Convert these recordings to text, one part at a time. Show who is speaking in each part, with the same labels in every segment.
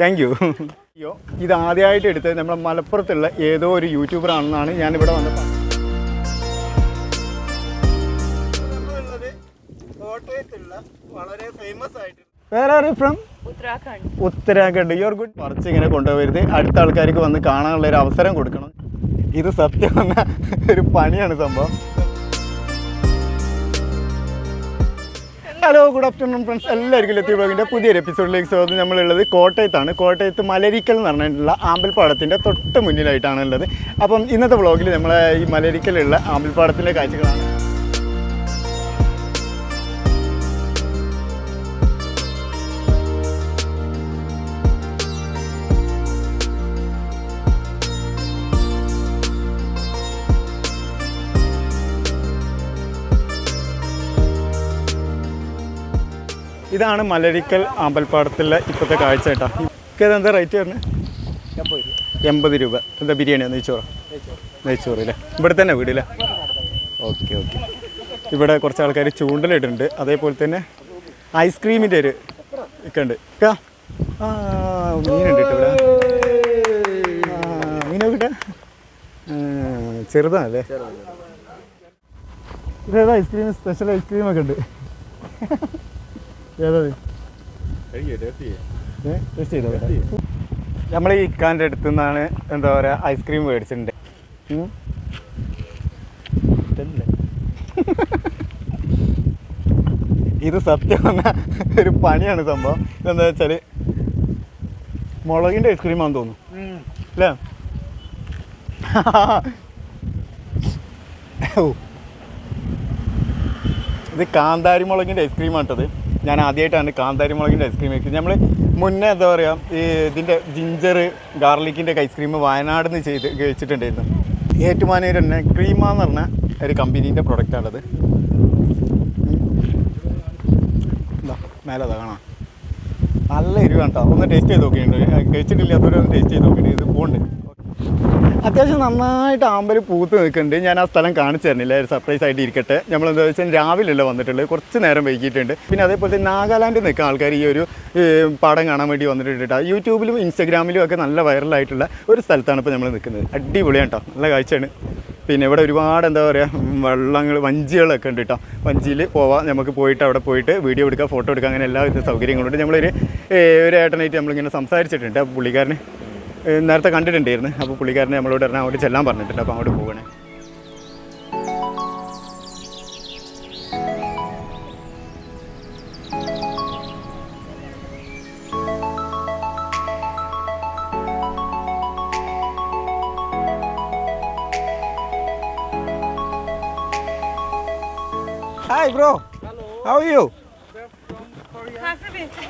Speaker 1: Thank you അയ്യോ ഇത് ആദ്യമായിട്ട് എടുത്തത് നമ്മുടെ മലപ്പുറത്തുള്ള ഏതോ ഒരു യൂട്യൂബർ ആണെന്നാണ് ഞാൻ ഇവിടെ വന്നപ്പോൾ വളരെ ഫേമസ് ആയിട്ട്. ഫ്രം. ഉത്തരാഖണ്ഡ്. യുവർ ഗുഡ് പറിച്ച് ഇങ്ങനെ കൊണ്ടുപോകരുത്. അടുത്ത ആൾക്കാർക്ക് വന്ന് കാണാനുള്ള ഒരു അവസരം കൊടുക്കണം. ഇത് സത്യം പറഞ്ഞ ഒരു പണിയാണ് സംഭവം. ഹലോ ഗുഡ് ആഫ്റ്റർനൂൺ ഫ്രണ്ട്സ് എല്ലാവർക്കും ലത്തി ബ്ലോഗിന്റെ പുതിയൊരു എപ്പിസോഡിലേക്ക് സ്വാഗതം. നമ്മളുള്ളത് കോട്ടയത്താണ്. കോട്ടയത്ത് മലരിക്കൽ എന്ന് പറഞ്ഞിട്ടുള്ള ആമ്പൽപ്പാടത്തിന്റെ തൊട്ട് മുന്നിലായിട്ടാണ് ഉള്ളത്. അപ്പം ഇന്നത്തെ വ്ളോഗിൽ നമ്മളെ ഈ മലരിക്കലുള്ള ആമ്പൽപ്പാടത്തിന്റെ കാഴ്ചകളാണ്. ഇതാണ് മലരിക്കൽ അമ്പൽപ്പാടത്തിലെ ഇപ്പോഴത്തെ കാഴ്ച കേട്ടോ. ഇത് എന്താ റേറ്റ് വരുന്നത് എൺപത് രൂപ. എന്താ ബിരിയാണിയോ നെയ്ച്ചോറ? നെയ്ച്ചോറ് അല്ലേ? ഇവിടെ തന്നെ വീടില്ലേ ഓക്കെ ഓക്കെ. ഇവിടെ കുറച്ച് ആൾക്കാർ ചൂണ്ടലിടുന്നുണ്ട്. അതേപോലെ തന്നെ ഐസ്ക്രീമിന്റെ ഒരു ഒക്കെ ഉണ്ട്. ആ മീനുണ്ട് ഇവിടെ. മീനൊക്കെ ചെറുതാണല്ലേ? ഇതേതാ ഐസ്ക്രീം സ്പെഷ്യൽ ഐസ്ക്രീം ഒക്കെ ഉണ്ട്. ഏതാ ടേസ്റ്റ് ചെയ്തോ? നമ്മൾ ഈ ഇക്കാന്റെ അടുത്ത് നിന്നാണ് എന്താ പറയുക ഐസ്ക്രീം മേടിച്ചിട്ടുണ്ട് ഇത് സത്യം ഒരു പണിയാണ് സംഭവം. എന്താ വെച്ചാൽ മുളകിന്റെ ഐസ്ക്രീം ആണെന്ന് തോന്നുന്നു. അല്ലേ ഇത് കാന്താരി മുളകിന്റെ ഐസ്ക്രീം ആട്ടത്. ഞാൻ ആദ്യമായിട്ടാണ് കാന്താരി മുളകിന്റെ ഐസ്ക്രീം കഴിക്കുന്നത് നമ്മൾ മുന്നേ എന്താ പറയുക ഈ ഇതിന്റെ ജിഞ്ചർ ഗാർലിക്കിന്റെ ഐസ്ക്രീം വയനാട് നിന്ന് ചെയ്ത് കഴിച്ചിട്ടുണ്ടായിരുന്നു. ഏറ്റുമാനൂർ തന്നെ ക്രീമ എന്ന് പറഞ്ഞ ഒരു കമ്പനീന്റെ പ്രൊഡക്റ്റാണത് മേലെ അതാ കാണാം. നല്ല എരിവാണ് കേട്ടോ ഒന്ന് ടേസ്റ്റ് ചെയ്ത് നോക്കിയിട്ടുണ്ട്. കഴിച്ചിട്ടില്ലാത്തവരൊന്ന് ടേസ്റ്റ് ചെയ്ത് നോക്കിയിട്ട് ഇത് പോകുന്നുണ്ട് അത്യാവശ്യം നന്നായിട്ട് ആമ്പൽ പൂത്ത് നിൽക്കുന്നുണ്ട്. ഞാൻ ആ സ്ഥലം കാണിച്ചു തരുന്നില്ല. ഒരു സർപ്രൈസ് ആയിട്ട് ഇരിക്കട്ടെ. നമ്മൾ എന്താ വെച്ചാൽ രാവിലെയല്ല വന്നിട്ടുള്ളത് കുറച്ച് നേരം വൈകിയിട്ടുണ്ട്. പിന്നെ അതേപോലെ തന്നെ നാഗാലാൻഡിൽ നിൽക്കുന്ന ആൾക്കാർ ഈ ഒരു പടം കാണാൻ വേണ്ടി വന്നിട്ടുണ്ട്. യൂട്യൂബിലും ഇൻസ്റ്റാഗ്രാമിലും ഒക്കെ നല്ല വൈറലായിട്ടുള്ള ഒരു സ്ഥലത്താണ് ഇപ്പോൾ നമ്മൾ നിൽക്കുന്നത്. അടിപൊളിയാണ് കേട്ടോ. നല്ല കാഴ്ചയാണ്. പിന്നെ ഇവിടെ ഒരുപാട് എന്താ പറയുക വള്ളങ്ങൾ വഞ്ചികളൊക്കെ ഉണ്ട് കേട്ടോ. വഞ്ചിയിൽ പോവാം. നമുക്ക് പോയിട്ട് അവിടെ പോയിട്ട് വീഡിയോ എടുക്കുക ഫോട്ടോ എടുക്കുക അങ്ങനെ എല്ലാവിധ സൗകര്യങ്ങളുണ്ട്. നമ്മളൊരു ഒരു ഏട്ടനായിട്ട് നമ്മളിങ്ങനെ സംസാരിച്ചിട്ടുണ്ട്. പുള്ളിക്കാരന് നേരത്തെ കണ്ടിട്ടുണ്ടായിരുന്നു. അപ്പോൾ പുള്ളിക്കാരനെ നമ്മളോട് പറഞ്ഞാൽ അങ്ങോട്ട് ചെല്ലാൻ പറഞ്ഞിട്ടുണ്ട്. അപ്പോൾ അങ്ങോട്ട് പോകണേ hi bro how you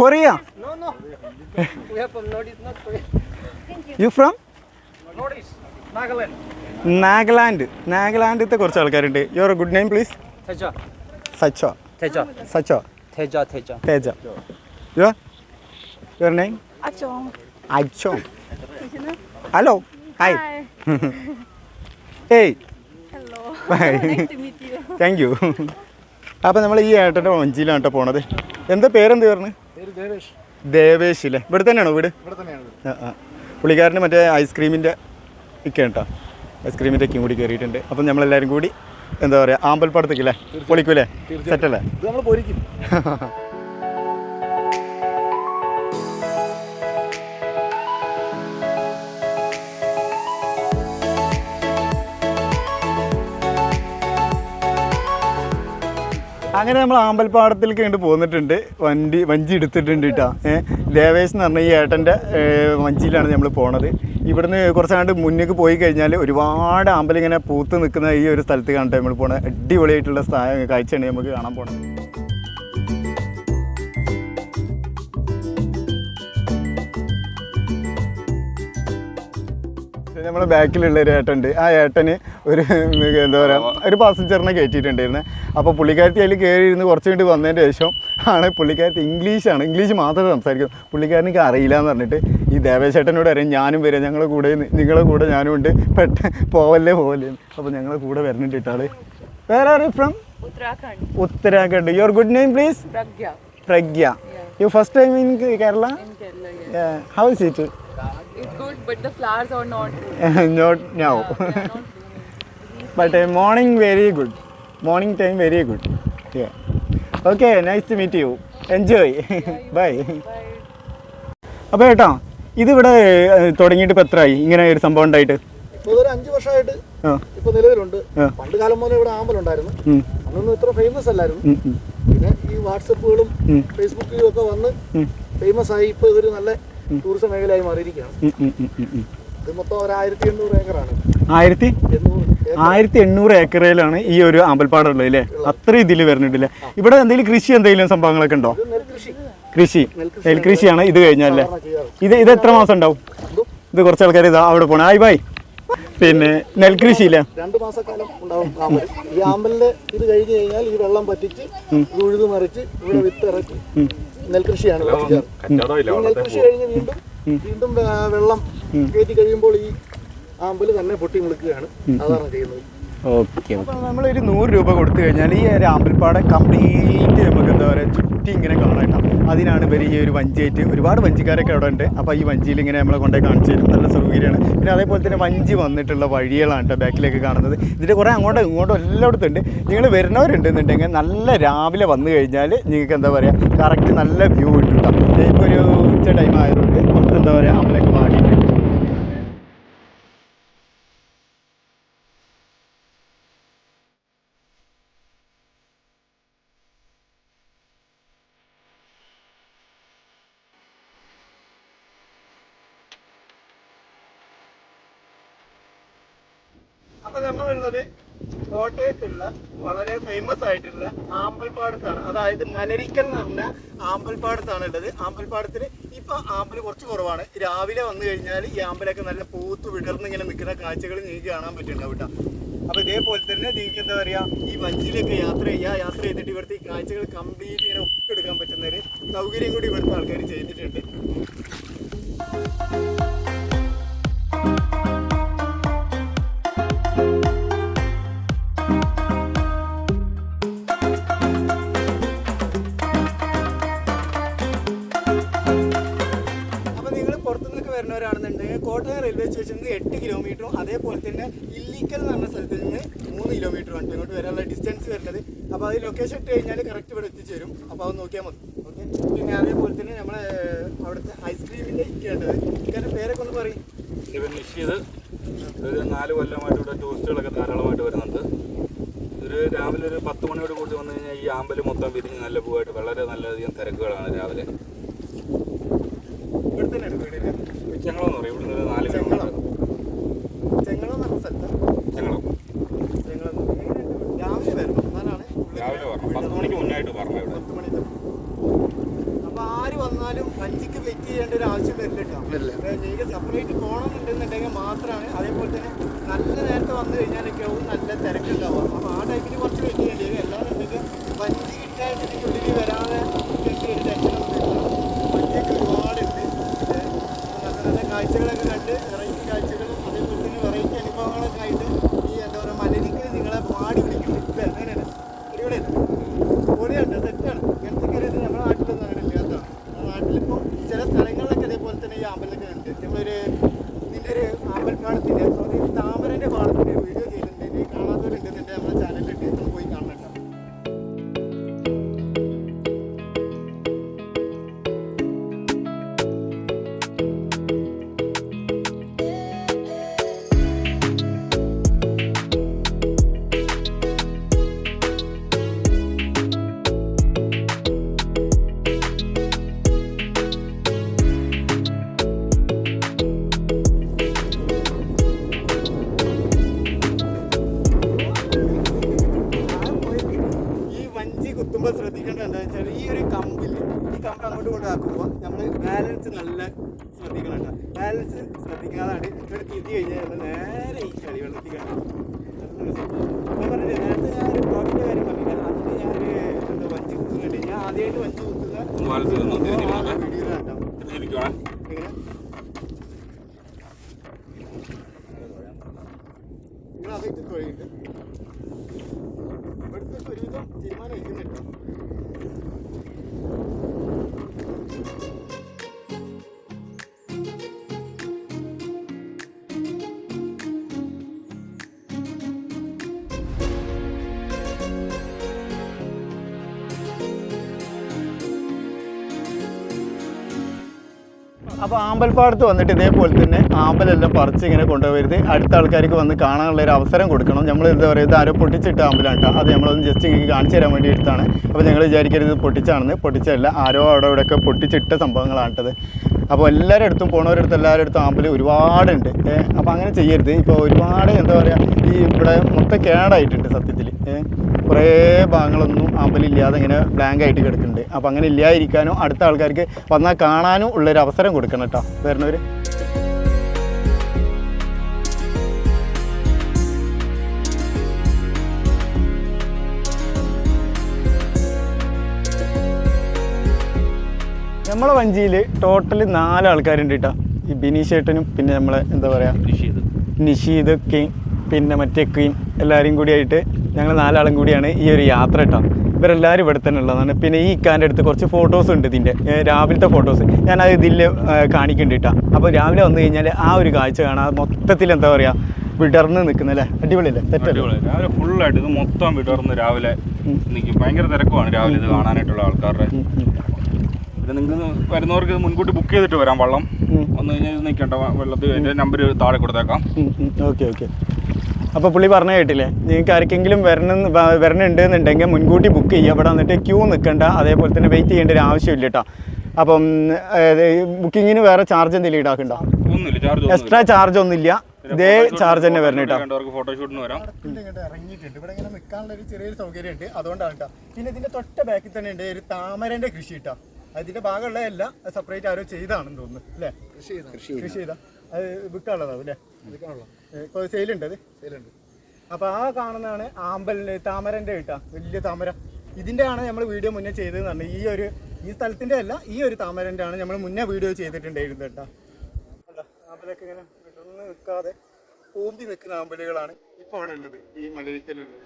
Speaker 1: Korea
Speaker 2: No, no. we are from North, not Korea.
Speaker 1: You from. Nagaland നാഗലാൻഡത്തെ കുറച്ച് ആൾക്കാരുണ്ട്. Your good name please
Speaker 2: Teja.
Speaker 1: സച്ചോ
Speaker 2: Teja.
Speaker 1: സച്ചോ
Speaker 2: Teja, Teja.
Speaker 1: Teja your your name. അച്ചോ ഹലോ ഹായ്
Speaker 3: Hi.
Speaker 1: ഏയ്
Speaker 3: Hello.
Speaker 1: Bye.
Speaker 3: nice to meet you.
Speaker 1: Thank you അപ്പോൾ നമ്മൾ ഈ ഏട്ടന്റെ വഞ്ചിയിലാണ് കേട്ടോ പോണത്. എന്താ പേരെന്ത് പറഞ്ഞു? ദേവേശ് അല്ലേ ഇവിടെ തന്നെയാണോ വീട്. ആ ആ. പുള്ളിക്കാരന് മറ്റേ ഐസ്ക്രീമിന്റെ ഒക്കെ കേട്ടോ ഐസ്ക്രീമിന്റെ ഒക്കെയും കൂടി കയറിയിട്ടുണ്ട് അപ്പം നമ്മളെല്ലാവരും കൂടി എന്താ പറയുക ആമ്പൽപ്പടത്തേക്കല്ലേ പൊളിക്കൂലേ? സെറ്റല്ലേ?
Speaker 2: നമ്മൾ പൊരിക്കും.
Speaker 1: അങ്ങനെ നമ്മൾ ആമ്പൽപ്പാടത്തിലേക്ക് കണ്ട് പോന്നിട്ടുണ്ട്. വണ്ടി വഞ്ചി എടുത്തിട്ടുണ്ട് കേട്ടോ ഏഹ് ദേവേശ് എന്ന് പറഞ്ഞ ഈ ഏട്ടന്റെ വഞ്ചിയിലാണ് നമ്മൾ പോണത്. ഇവിടുന്ന് കുറച്ചാണ്ട് മുന്നേക്ക് പോയി കഴിഞ്ഞാൽ ഒരുപാട് ആമ്പലിങ്ങനെ പൂത്ത് നിൽക്കുന്ന ഈ ഒരു സ്ഥലത്ത് കണ്ടിട്ട് നമ്മൾ പോണത്. അടിപൊളിയായിട്ടുള്ള കാഴ്ചയാണ് നമുക്ക് കാണാൻ പോണത്. നമ്മുടെ ബാക്കിലുള്ള ഒരു ഏട്ടുണ്ട് ആ ഏട്ടന് ഒരു എന്താ പറയുക ഒരു പാസഞ്ചറിനെ കയറ്റിയിട്ടുണ്ടായിരുന്നു. അപ്പോൾ പുള്ളിക്കാരത്തി അതിൽ കയറി ഇരുന്ന് കുറച്ച് കഴിഞ്ഞ് വന്നതിന് ശേഷം ആണ് പുള്ളിക്കാരത്തി ഇംഗ്ലീഷാണ് ഇംഗ്ലീഷ് മാത്രമേ സംസാരിക്കൂ. പുള്ളിക്കാരനിക്ക് അറിയില്ല എന്ന് പറഞ്ഞിട്ട് ഈ ദേവേശേട്ടനോട് അറിയാം ഞാനും വരാം ഞങ്ങളുടെ കൂടെ നിങ്ങളുടെ കൂടെ ഞാനും ഉണ്ട്. പെട്ട പോവല്ലേ പോവല്ലേ. അപ്പോൾ ഞങ്ങളെ കൂടെ വരണിട്ട് ഇട്ടാൾ വേറെ ആര് from
Speaker 3: Uttarakhand.
Speaker 1: Uttarakhand. Your good name please Pragya.
Speaker 3: Pragya.
Speaker 1: You first time in Kerala. How is it
Speaker 3: It's good, but the flowers are not.
Speaker 1: Now
Speaker 3: They are not blooming.
Speaker 1: But morning morning very good. Time very good okay nice to meet you enjoy you.
Speaker 3: Bye.
Speaker 1: അപ്പോൾ ഏട്ടാ ഇതിവിടെ ഇവിടെ തുടങ്ങിയിട്ട് ഇപ്പോൾ എത്രയായി ഇങ്ങനെ ഒരു സംഭവം ഉണ്ടായിട്ട്?
Speaker 2: ഇപ്പോൾ ഒരു അഞ്ച് വർഷമായിട്ട് ഇപ്പൊ നിലവിലുണ്ട്. പണ്ട് കാലം മുതലേ ഇവിടെ ആമ്പലുണ്ടായിരുന്നു അന്നൊന്നും ഇത്ര ഫേമസ് അല്ലായിരുന്നു. പിന്നെ ഈ വാട്സപ്പുകളും. ഫേസ്ബുക്കിലും ഒക്കെ വന്ന് ഫേമസ് ആയി. ഇപ്പൊ ഇതൊരു നല്ല ടൂറിസം മേഖലയായി മാറിയിരിക്കുകയാണ്. ഇത് മൊത്തം ഒരു ആയിരത്തി എണ്ണൂറ് ഏക്കറാണ്.
Speaker 1: ആയിരത്തി ആയിരത്തി എണ്ണൂറ് ഏക്കറയിലാണ് ഈ ഒരു അമ്പൽപ്പാടുള്ളത് അല്ലേ അത്ര ഇതിൽ വരുന്നുണ്ടല്ലേ ഇവിടെ എന്തെങ്കിലും കൃഷി എന്തെങ്കിലും സംഭവങ്ങളൊക്കെ ഉണ്ടോ? കൃഷി.
Speaker 2: നെൽകൃഷി.
Speaker 1: നെൽകൃഷിയാണ് ഇത് കഴിഞ്ഞല്ലേ
Speaker 2: സാധാരണ
Speaker 1: ഇത് ഇത് എത്ര മാസം ഉണ്ടാവും? ഇത് കുറച്ച് ആൾക്കാർ ഇതാ അവിടെ പോണേ. ആയി ബായ്. പിന്നെ നെൽകൃഷി ഇല്ലേ?
Speaker 2: രണ്ട് മാസക്കാലം ഉണ്ടാവും ആമ്പൽ ഈ ആമ്പലിന്റെ ഇത് കഴിഞ്ഞു കഴിഞ്ഞാൽ ഈ വെള്ളം പറ്റിച്ച് ഉഴുതു മറിച്ച് ഇവിടെ വിത്ത് ഇറക്കി നെൽകൃഷിയാണ് ഈ നെൽകൃഷി കഴിഞ്ഞ് വീണ്ടും വീണ്ടും വെള്ളം കയറ്റി കഴിയുമ്പോൾ ഈ ആമ്പൽ തന്നെ പൊട്ടി മുളുക്കുകയാണ്. സാധാരണ ചെയ്യുന്നത്.
Speaker 1: ഓക്കെ നമ്മളൊരു നൂറ് രൂപ കൊടുത്തു കഴിഞ്ഞാൽ ഈ ഒരു അമ്പൽപ്പാടം കംപ്ലീറ്റ് നമുക്ക് എന്താ പറയുക ചുറ്റി ഇങ്ങനെ കാണാം അതിനാണ് ഇവർ ഈ ഒരു വഞ്ചിയായിട്ട് ഒരുപാട് വഞ്ചിക്കാരൊക്കെ അവിടെ ഉണ്ട്. അപ്പോൾ ഈ വഞ്ചിയിൽ ഇങ്ങനെ നമ്മളെ കൊണ്ടേ കാണിച്ചു തരും. നല്ല സൗകര്യമാണ് പിന്നെ അതേപോലെ തന്നെ വഞ്ചി വന്നിട്ടുള്ള വഴികളാണ് കേട്ടോ ബാക്കിലേക്ക് കാണുന്നത്. ഇതിന്റെ കുറേ അങ്ങോട്ടും ഇങ്ങോട്ടും എല്ലായിടത്തും ഉണ്ട്. നിങ്ങൾ വരുന്നവരുണ്ടെന്നുണ്ടെങ്കിൽ നല്ല രാവിലെ വന്നു കഴിഞ്ഞാൽ നിങ്ങൾക്ക് എന്താ പറയുക കറക്റ്റ് നല്ല വ്യൂ കിട്ടും ഇപ്പോൾ ഒരു ഉച്ച ടൈം ആയതുകൊണ്ട് എന്താ പറയുക അമ്പലൊക്കെ അപ്പൊ നമ്മൾ ഉള്ളത് കോട്ടയത്തുള്ള വളരെ ഫേമസ് ആയിട്ടുള്ള ആമ്പൽപ്പാടത്താണ്. അതായത് മലരിക്കൽ എന്ന് പറഞ്ഞ ആമ്പൽപ്പാടത്താണ് ഉള്ളത് ആമ്പൽപ്പാടത്തിന് ഇപ്പൊ ആമ്പൽ കുറച്ച് കുറവാണ്. രാവിലെ വന്നു കഴിഞ്ഞാൽ ഈ ആമ്പലൊക്കെ നല്ല പൂത്ത് വിടർന്ന് ഇങ്ങനെ നിൽക്കുന്ന കാഴ്ചകൾ നിങ്ങൾക്ക് കാണാൻ പറ്റുന്നുണ്ടാവും കേട്ടോ. അപ്പൊ ഇതേപോലെ തന്നെ നിങ്ങൾക്ക് എന്താ പറയാ ഈ വഞ്ചിയിലൊക്കെ യാത്ര ചെയ്യുക യാത്ര ചെയ്തിട്ട് ഇവിടുത്തെ ഈ കാഴ്ചകൾ കംപ്ലീറ്റ് ഇങ്ങനെ ഒപ്പിയെടുക്കാൻ പറ്റുന്ന ഒരു സൗകര്യം കൂടി ഇവിടുത്തെ ആൾക്കാർ ചെയ്തിട്ടുണ്ട്. കോട്ടയം റെയിൽവേ സ്റ്റേഷനിൽ നിന്ന് എട്ട് കിലോമീറ്ററും അതേപോലെ തന്നെ ഇല്ലിക്കൽ എന്ന് പറഞ്ഞ സ്ഥലത്ത് നിന്ന് മൂന്ന് കിലോമീറ്റർ ആണ് ഇങ്ങോട്ട് വരാനുള്ള ഡിസ്റ്റൻസ് വരുന്നത്. അപ്പോൾ അത് ലൊക്കേഷൻ ഇട്ട് കഴിഞ്ഞാൽ കറക്റ്റ് ഇവിടെ എത്തിച്ചേരും അപ്പോൾ അത് നോക്കിയാൽ മതി. ഓക്കെ പിന്നെ അതേപോലെ തന്നെ നമ്മൾ അവിടുത്തെ ഐസ്ക്രീമിന്റെ ഇരിക്കേണ്ടത് ഇതിന്റെ പേരൊക്കെ ഒന്ന് പറയും.
Speaker 4: എന്റെ പേര് നിഷീത് ഒരു നാല് കൊല്ലമായിട്ട് ഇവിടെ ടൂറിസ്റ്റുകളൊക്കെ ധാരാളമായിട്ട് വരുന്നുണ്ട്. ഒരു രാവിലെ ഒരു പത്ത് മണിയോട് കൂടി വന്നു കഴിഞ്ഞാൽ ഈ ആമ്പൽ മൊത്തം വിരിഞ്ഞ് നല്ല പൂവായിട്ട് വളരെ നല്ലധികം തിരക്കുകളാണ് രാവിലെ.
Speaker 1: ഇവിടെ തന്നെ വീടിന്
Speaker 4: ചെങ്ങളെന്ന് പറയും. ഇവിടുന്ന് നാല്
Speaker 1: ചെങ്ങളം
Speaker 4: കിലോമീറ്റർ
Speaker 1: ചെങ്ങളം എന്ന് പറഞ്ഞ സ്ഥലത്ത്
Speaker 4: ചെങ്ങളം
Speaker 1: ചെങ്ങളം എങ്ങനെയുണ്ട്? രാവിലെ വരണം എന്നാലാണ് ഉള്ളിൽ
Speaker 4: രാവിലെ പറഞ്ഞു പത്ത് മണിക്ക് മുന്നായിട്ട് പറഞ്ഞു ഇവിടെ
Speaker 1: പത്ത് മണി തൊട്ട്. അപ്പൊ ആര് വന്നാലും വഞ്ചിക്ക് വെയിറ്റ് ചെയ്യേണ്ട ഒരു ആവശ്യം വരില്ല കേട്ടോ
Speaker 2: വരില്ല.
Speaker 1: നിങ്ങൾക്ക് സെപ്പറേറ്റ് പോകണമെന്നുണ്ടെന്നുണ്ടെങ്കിൽ മാത്രമാണ് അതേപോലെ തന്നെ നല്ല നേരത്തെ വന്നു കഴിഞ്ഞാലൊക്കെ ആവും നല്ല തിരക്കുണ്ടാവുക അപ്പോൾ ആ ടൈമിൽ കുറച്ച് വെയിറ്റ് ചെയ്യേണ്ടി വരും എല്ലാവരുണ്ടെങ്കിൽ വഞ്ചി കിട്ടാൻ ഇതിന്റെ ഉള്ളിൽ വരാതെ ഇരിക്കേണ്ട ഒരു ടെൻഷനൊന്നും വരില്ല വഞ്ചിയൊക്കെ ഒരുപാടുണ്ട് ഏ, നല്ല നല്ല കാഴ്ചകളൊക്കെ കണ്ട് വെറൈറ്റി കാഴ്ചകളും അതേപോലെ തന്നെ വെറൈറ്റി അനുഭവങ്ങളൊക്കെ ആയിട്ട് ഈ എന്താ പറയുക മലരിക്കൽ നിങ്ങളെ പാടി വിളിക്കുന്നത് ഇല്ലേ അങ്ങനെയാണ് പരിപാടിയല്ലേ പൊളിയുണ്ട് സെറ്റാണ് ഇങ്ങനത്തെ കാര്യത്തിൽ നമ്മുടെ നാട്ടിലൊന്നും അങ്ങനെ ഇല്ലാത്തതാണ് നമ്മുടെ നാട്ടിലിപ്പോൾ ചില സ്ഥലങ്ങളിലൊക്കെ ഇതേപോലെ തന്നെ ഈ അമ്പലമൊക്കെ ഉണ്ട് നമ്മളൊരു ഇതിന്റെ ഒരു
Speaker 4: അമ്പൽപ്പാടത്തിന്റെ വലത്ത് നിന്ന് തിരിഞ്ഞ് നോക്കാം.
Speaker 1: വീഡിയോ കണ്ടോ
Speaker 4: തിരിച്ചിരിക്കുവാണേ
Speaker 1: നിങ്ങൾ അതൊക്കെ തൊഴിലുണ്ട് അപ്പോൾ ആമ്പൽപ്പാടത്ത് വന്നിട്ട് ഇതേപോലെ തന്നെ ആമ്പലെല്ലാം പറിച്ച് ഇങ്ങനെ കൊണ്ടുപോകരുത് അടുത്ത ആൾക്കാർക്ക് വന്ന് കാണാനുള്ള ഒരു അവസരം കൊടുക്കണം. നമ്മൾ എന്താ പറയുക ഇത് ആരോ പൊട്ടിച്ചിട്ട ആമ്പലാണ് കേട്ടോ അത് നമ്മളൊന്ന് ജസ്റ്റ് ഇങ്ങനെ കാണിച്ചു തരാൻ വേണ്ടി എടുത്താണ്. അപ്പോൾ ഞങ്ങൾ വിചാരിക്കരുത് പൊട്ടിച്ചാണെന്ന്. പൊട്ടിച്ചല്ല ആരോ അവിടെ ഇവിടെയൊക്കെ പൊട്ടിച്ചിട്ട സംഭവങ്ങളാണിട്ടത്. അപ്പോൾ എല്ലാവരുടെ അടുത്തും പോണവരടുത്ത് എല്ലാവരുടെ അടുത്തും ആമ്പൽ ഒരുപാടുണ്ട്. അപ്പോൾ അങ്ങനെ ചെയ്യരുത്. ഇപ്പോൾ ഒരുപാട് എന്താ പറയുക ഈ ഇവിടെ മൊത്തം കേടായിട്ടുണ്ട് സത്യത്തിൽ കുറേ ഭാഗങ്ങളൊന്നും അമ്പലില്ലാതെ ഇങ്ങനെ ബ്ലാങ്ക് ആയിട്ട് കിടക്കുന്നുണ്ട്. അപ്പോൾ അങ്ങനെ ഇല്ലാതിരിക്കാനും അടുത്ത ആൾക്കാർക്ക് വന്നാൽ കാണാനും ഉള്ളൊരു അവസരം കൊടുക്കണം കേട്ടോ വരണവർ നമ്മളെ വഞ്ചിയിൽ ടോട്ടൽ നാല് ആൾക്കാരുണ്ട് കേട്ടോ ഈ ബിനീഷേട്ടനും പിന്നെ നമ്മളെ എന്താ പറയുക നിഷീദ് കിങ് പിന്നെ മറ്റേ ക്വീൻ എല്ലാവരും കൂടിയായിട്ട് ഞങ്ങൾ നാലാളും കൂടിയാണ് ഈ ഒരു യാത്ര കേട്ടോ. ഇവരെല്ലാവരും ഇവിടെ തന്നെ ഉള്ളതാണ്. പിന്നെ ഈ ഇക്കാന്റെ അടുത്ത് കുറച്ച് ഫോട്ടോസ് ഉണ്ട് ഇതിന്റെ. രാവിലത്തെ ഫോട്ടോസ് ഞാൻ അത് ഇതിൽ കാണിക്കുന്നുണ്ട് കേട്ടോ. അപ്പോൾ രാവിലെ വന്നു കഴിഞ്ഞാൽ ആ ഒരു കാഴ്ച കാണാം. മൊത്തത്തിൽ എന്താ പറയുക വിടർന്ന് നിൽക്കുന്നല്ലേ അടിപൊളിയല്ലേ? സെറ്റ്
Speaker 4: അടിപൊളി. രാവിലെ ഫുള്ളായിട്ട് ഇത് മൊത്തം വിടർന്ന് രാവിലെ നിൽക്കും. ഭയങ്കര തിരക്കുമാണ് രാവിലെ ഇത് കാണാനായിട്ടുള്ള ആൾക്കാരുടെ. പിന്നെ നിങ്ങൾ വരുന്നവർക്ക് മുൻകൂട്ടി ബുക്ക് ചെയ്തിട്ട് വരാം വള്ളം. വന്നു കഴിഞ്ഞാൽ നിൽക്കണ്ട. നിൽക്കേണ്ട വെള്ളത്തിൽ നമ്പർ താഴെ കൊടുത്തേക്കാം.
Speaker 1: Okay okay. അപ്പോൾ പുള്ളി പറഞ്ഞ കേട്ടില്ലേ? നിങ്ങൾക്ക് ആർക്കെങ്കിലും വരണം വരണുണ്ട് എന്നുണ്ടെങ്കിൽ മുൻകൂട്ടി ബുക്ക് ചെയ്യുക ഇവിടെ വന്നിട്ട് ക്യൂ നിൽക്കേണ്ട അതേപോലെ തന്നെ വെയിറ്റ് ചെയ്യേണ്ട ഒരു ആവശ്യമില്ല കേട്ടോ അപ്പം ബുക്കിങ്ങിന് വേറെ ചാർജ് എന്തെങ്കിലും ഈടാക്കണ്ടോ എക്സ്ട്രാ ചാർജ് ഒന്നുമില്ല. ഇതേ ചാർജ് തന്നെ വരണം കേട്ടോ
Speaker 4: ഫോട്ടോഷൂട്ടിന് വരാം.
Speaker 2: ഇങ്ങോട്ട് ഇറങ്ങിയിട്ടുണ്ട്. ഇവിടെ ഇങ്ങനെ നിൽക്കാനുള്ള ഒരു ചെറിയൊരു സൗകര്യമുണ്ട്. അതുകൊണ്ടാണ് കേട്ടോ പിന്നെ ഇതിന്റെ തൊട്ട ബാക്കിൽ തന്നെ ഉണ്ട് ഒരു താമരന്റെ കൃഷി കേട്ടോ അതിന്റെ ഭാഗമുള്ളതല്ല സെപ്പറേറ്റ് ആരോ ചെയ്താണെന്ന് തോന്നുന്നു. അല്ലേ? കൃഷി ചെയ്താ. കൃഷി ചെയ്താ. അത് വിൽക്കാനുള്ളതാവും അല്ലേ? ഇപ്പോൾ സെയിലുണ്ട് അത്? സെയിലുണ്ട് അപ്പോൾ ആ കാണുന്നതാണ് ആമ്പലിന് താമരന്റെ കേട്ടോ. വലിയ താമര. ഇതിന്റെ ആണ് നമ്മൾ വീഡിയോ മുന്നേ ചെയ്തതെന്ന് പറഞ്ഞു ഈ ഒരു ഈ സ്ഥലത്തിന്റെ അല്ല ഈ ഒരു താമരന്റെ ആണ് നമ്മൾ മുന്നേ വീഡിയോ ചെയ്തിട്ടുണ്ടായിരുന്നു കേട്ടോ. ആമ്പലൊക്കെ ഇങ്ങനെ വിടർന്ന് നിൽക്കാതെ പൂമ്പി നിൽക്കുന്ന ആമ്പലുകളാണ് ഇപ്പോൾ അവിടെ ഉള്ളത്. ഈ മലരിക്കലുള്ളത്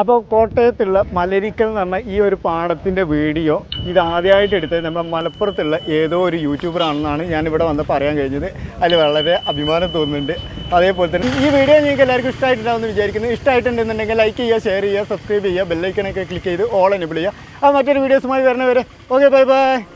Speaker 2: അപ്പോൾ കോട്ടയത്തുള്ള മലരിക്കൽ എന്ന് പറഞ്ഞ ഈ ഒരു പാടത്തിന്റെ വീഡിയോ ഇതാദ്യമായിട്ട് എടുത്തത് നമ്മുടെ മലപ്പുറത്തുള്ള ഏതോ ഒരു യൂട്യൂബറാണെന്നാണ് ഞാൻ ഇവിടെ വന്ന് പറയാൻ കഴിഞ്ഞത്. അതിൽ വളരെ അഭിമാനം തോന്നുന്നുണ്ട്. അതേപോലെ തന്നെ ഈ വീഡിയോ നിങ്ങൾക്ക് എല്ലാവർക്കും ഇഷ്ടമായിട്ടുണ്ടാവുമെന്ന് വിചാരിക്കുന്നു. ഇഷ്ടമായിട്ടുണ്ടെന്നുണ്ടെങ്കിൽ ലൈക്ക് ചെയ്യുക ഷെയർ ചെയ്യുക സബ്സ്ക്രൈബ് ചെയ്യുക ബെല്ലൈക്കണൊക്കെ ക്ലിക്ക് ചെയ്ത് ഓൾ എനബിൾ ചെയ്യുക. അത് മറ്റൊരു വീഡിയോസുമായി വരണവരെ ഓക്കെ ബൈ ബൈ